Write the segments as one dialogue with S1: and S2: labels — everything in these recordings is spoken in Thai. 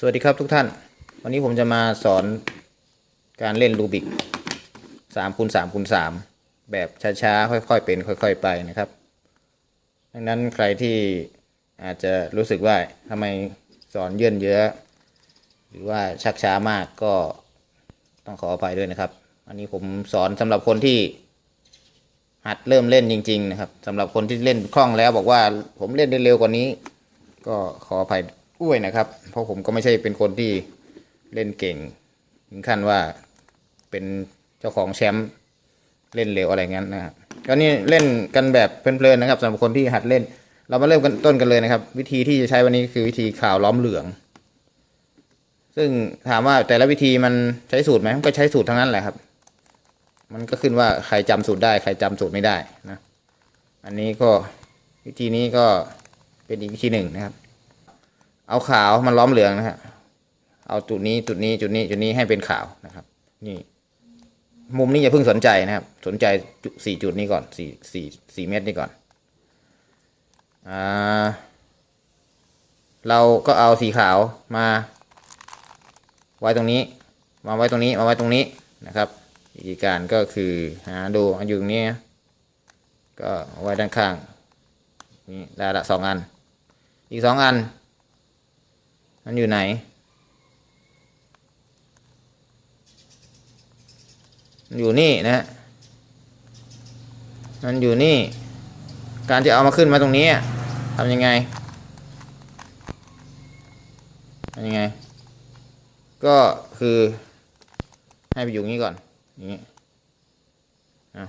S1: สวัสดีครับทุกท่าน วันนี้ผมจะมาสอนการเล่นรูบิกสามคูณสามคูณสามแบบช้าๆ ค่อยๆ เป็น ค่อย ๆ ไปนะครับ ดังนั้นใครที่อาจจะรู้สึกว่าทำไมสอนเยื่นเยอะหรือว่าชักช้ามากก็ต้องขออภัยด้วยนะครับ อันนี้ผมสอนสำหรับคนที่หัดเริ่มเล่นจริง ๆ นะครับสำหรับคนที่เล่นคล่องแล้วบอกว่าผมเล่นได้เร็วกว่านี้ ก็ขออภัย ด้วยนะครับ เพราะผมก็ไม่ใช่เป็นคนที่เล่นเก่งถึงขั้นว่าเป็นเจ้าของแชมป์เล่นเร็วอะไรงั้นนะครับก็นี่เล่นกันแบบเพลินๆนะครับสำหรับคนที่หัดเล่น เรามาเริ่มกันต้นกันเลยนะครับ วิธีที่จะใช้วันนี้คือวิธีข่าวล้อมเหลือง ซึ่งถามว่าแต่ละวิธีมันใช้สูตรไหมมันก็ใช้สูตรทั้งนั้นแหละครับ มันก็ขึ้นว่าใครจำสูตรได้ ใครจำสูตรไม่ได้นะ อันนี้ก็วิธีนี้ก็เป็นอีกวิธีหนึ่งนะครับ เอาขาวมันล้อมเหลืองนะฮะ เอาจุดนี้จุดนี้จุดนี้จุดนี้ให้เป็นขาวนะครับ นี่ มุมนี้อย่าเพิ่งสนใจนะครับ สนใจสี่จุดนี้ก่อนสี่สี่สี่เมตรนี้ก่อนอ่าเราก็เอาสีขาวมา ไว้ตรงนี้ มาไว้ตรงนี้ มาไว้ตรงนี้นะครับวิธีการก็คือหาดูอันอยู่ตรงนี้ก็ไว้ด้านข้างนี่ได้ละสองอัน อีกสองอัน มันอยู่ไหน มันอยู่นี่นะฮะมันอยู่นี่ การจะเอามาขึ้นมาตรงนี้ทำยังไงทำยังไง ก็คือ ให้ไปอยู่งนี้ก่อน อย่างนี้อะ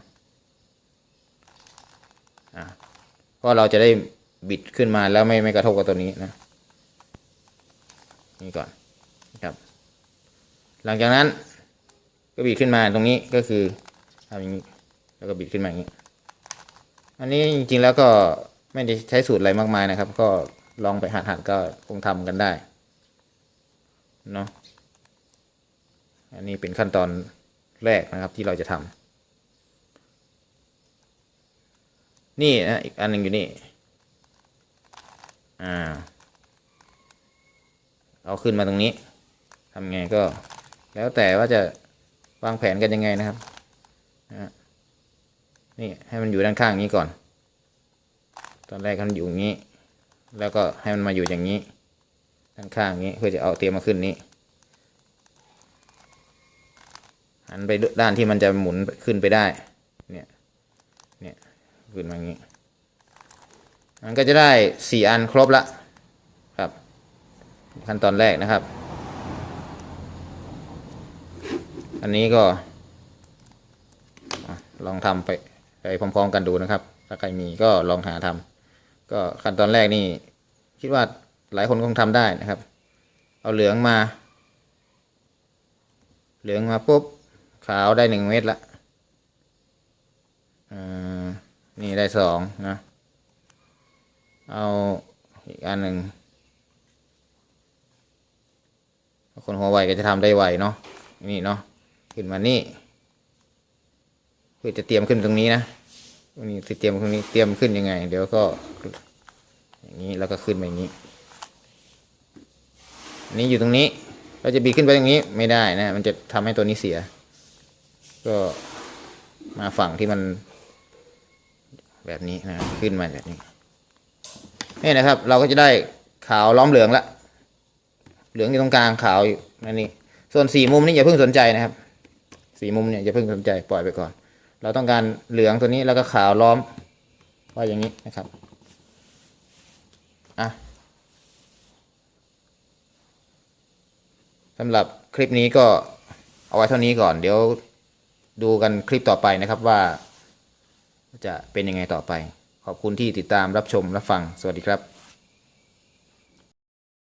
S1: อะก็เราจะได้บิดขึ้นมาแล้วไม่ไม่กระทบกับตัวนี้นะ นี่ก่อนนะครับ หลังจากนั้นก็บิดขึ้นมาตรงนี้ก็คือทำอย่างนี้แล้วก็บิดขึ้นมาอย่างนี้ อันนี้จริงๆแล้วก็ไม่ได้ใช้สูตรอะไรมากมายนะครับ ก็ลองไปหัดๆก็คงทำกันได้เนาะอันนี้เป็นขั้นตอนแรกนะครับที่เราจะทำนี่นะอีกอันหนึ่งอยู่นี่อ่า เอาขึ้นมาตรงนี้ทำไงก็ แล้วแต่ว่าจะวางแผนกันยังไงนะครับนะนี่ให้มันอยู่ด้านข้างนี้ก่อน ตอนแรกมันอยู่อย่างนี้ แล้วก็ให้มันมาอยู่อย่างนี้ด้านข้างนี้เพื่อจะเอาเตรียมมาขึ้นนี้หันไปด้านที่มันจะหมุนขึ้นไปได้ เนี่ย เนี่ย ขึ้นมาอย่างนี้ มันก็จะได้สี่อันครบละ ขั้นตอนแรกนะครับ อันนี้ก็ลองทำไปไปพร้อมๆกันดูนะครับ ถ้าใครมีก็ลองหาทำก็ขั้นตอนแรกนี่คิดว่าหลายคนคงทำได้นะครับ เอาเหลืองมา เหลืองมาปุ๊บขาวได้หนึ่งเม็ดละนี่ได้สองนะ เอาอีกอันหนึ่ง คนหัวไวก็จะทำได้ไวเนาะนี่เนาะขึ้นมานี่เพื่อจะเตรียมขึ้นตรงนี้นะนี่เตรียมตรงนี้เตรียมขึ้นยังไง เดี๋ยวก็ อย่างนี้แล้วก็ขึ้นมาอย่างนี้นนี้อยู่ตรงนี้เราจะบีขึ้นไปตรงนี้ไม่ได้นะ มันจะทำให้ตัวนี้เสีย ก็มาฝั่งที่มัน แบบนี้นะขึ้นมาแบบนี้นี่นะครับ เราก็จะได้ขาวล้อมเหลืองละ เหลืองอยู่ตรงกลางขาวอยู่นั่นนี่ส่วนสี่มุมนี่อย่าเพิ่งสนใจนะครับสี่มุมเนี่ยอย่าเพิ่งสนใจปล่อยไปก่อน เราต้องการเหลืองตัวนี้แล้วก็ขาวล้อมไว่าอย่างนี้นะครับอะสำหรับคลิปนี้ก็เอาไว้เท่านี้ก่อน เดี๋ยวดูกันคลิปต่อไปนะครับว่า จะเป็นยังไงต่อไป ขอบคุณที่ติดตามรับชมรับฟัง สวัสดีครับ